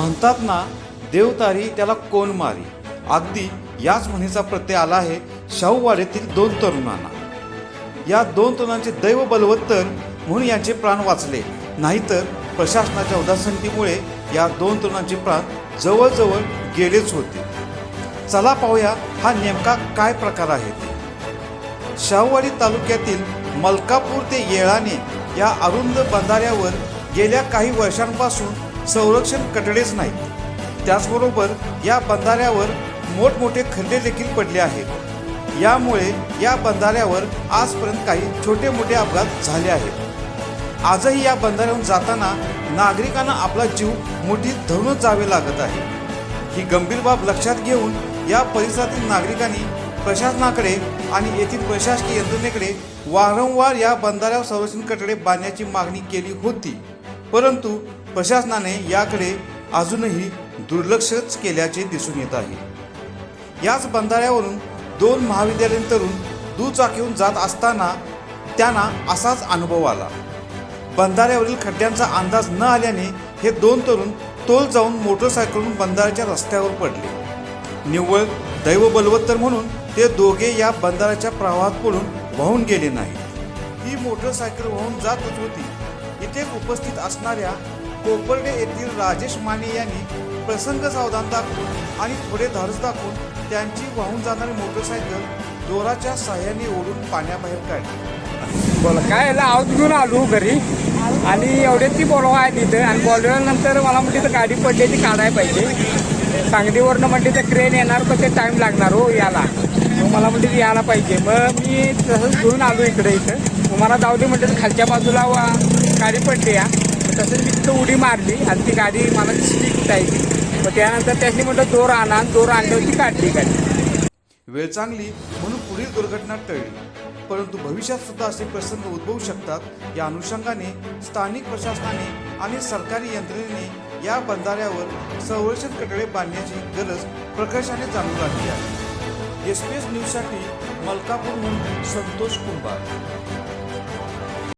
म्हणतात ना देवतारी त्याला कोण मारी? अगदी याच म्हणीचा प्रत्यय आला आहे शाहूवाडीतील दोन तरुणांना. या दोन तरुणांचे दैव बलवत्तर म्हणून यांचे प्राण वाचले. नाहीतर प्रशासनाच्या उदासीनतेमुळे या दोन तरुणांचे प्राण जवळजवळ गेलेच होते. चला पाहूया हा नेमका काय प्रकार आहे. ते शाहूवाडी तालुक्यातील मलकापूर ते येळाने या अरुंद बंधाऱ्यावर गेल्या काही वर्षांपासून संरक्षण कटडेच नाहीत त्याचबरोबर या बंधाऱ्यावर मोठमोठे खड्डे देखील पडले आहेत. यामुळे या बंधाऱ्यावर आजपर्यंत काही छोटे मोठे अपघात झाले आहेत. आजही या बंधाऱ्यावरून जाताना नागरिकांना आपला जीव मुठीत धरूनच जावे लागत आहे. ही गंभीर बाब लक्षात घेऊन या परिसरातील नागरिकांनी प्रशासनाकडे आणि येथील प्रशासकीय यंत्रणेकडे वारंवार या बंधाऱ्यावर संरक्षण कठडे बांधण्याची मागणी केली होती. परंतु प्रशासनाने याकडे अजूनही दुर्लक्षच केल्याचे दिसून येत आहे. याच बंधाऱ्यावरून दोन महाविद्यालयीन तरुण दुचाकीहून जात असताना त्यांना असाच अनुभव आला. बंधाऱ्यावरील खड्ड्यांचा अंदाज न आल्याने हे दोन तरुण तोल जाऊन मोटरसायकलून बंधाऱ्याच्या रस्त्यावर पडले. निव्वळ दैव बलवत्तर म्हणून ते दोघे या बंधाऱ्याच्या प्रवाहात पडून वाहून गेले नाही ही मोटरसायकल वाहून जातच होती. इथे उपस्थित असणाऱ्या कोपर्डे येथील राजेश माने यांनी प्रसंग सावधान दाखवून आणि थोडे धाडस दाखवून त्यांची वाहून जाणारी मोटरसायकल दोराच्या सहाय्याने ओढून पाण्याबाहेर काढली. बोला काय याला आवाज घेऊन आलो घरी? आणि एवढे ती बोलवा आहे तिथं. आणि बोलवल्यानंतर मला म्हटली तर गाडी पडली ती काढायला पाहिजे. सांगलीवरनं म्हटली तर ट्रेन येणार पण ते टाईम लागणार हो याला. मग मला म्हटली की यायला पाहिजे. मग मी तसंच घेऊन आलो इकडे इथं. तुम्हाला मला जाऊ दे म्हटलं तर खालच्या बाजूला वा गाडी पडली या. तसंच मी तिथं उडी मारली आणि ती गाडी मला दिसली कुठं आहे ती. मग त्यानंतर त्यांनी म्हटलं दोर आणा दोर आणल्यावर ती काढली गाडी. वेळ चांगली म्हणून पुढील दुर्घटना टळली. परंतु भविष्यात सुद्धा असे प्रसंग उद्भवू शकतात. या अनुषंगाने स्थानिक प्रशासनाने आणि सरकारी यंत्रणेने या बंधाऱ्यावर संरक्षण कटडे बांधण्याची गरज प्रकर्षाने जाणून लागली आहे. एस पी एस न्यूजसाठी मलकापूरहून संतोष कुंभार.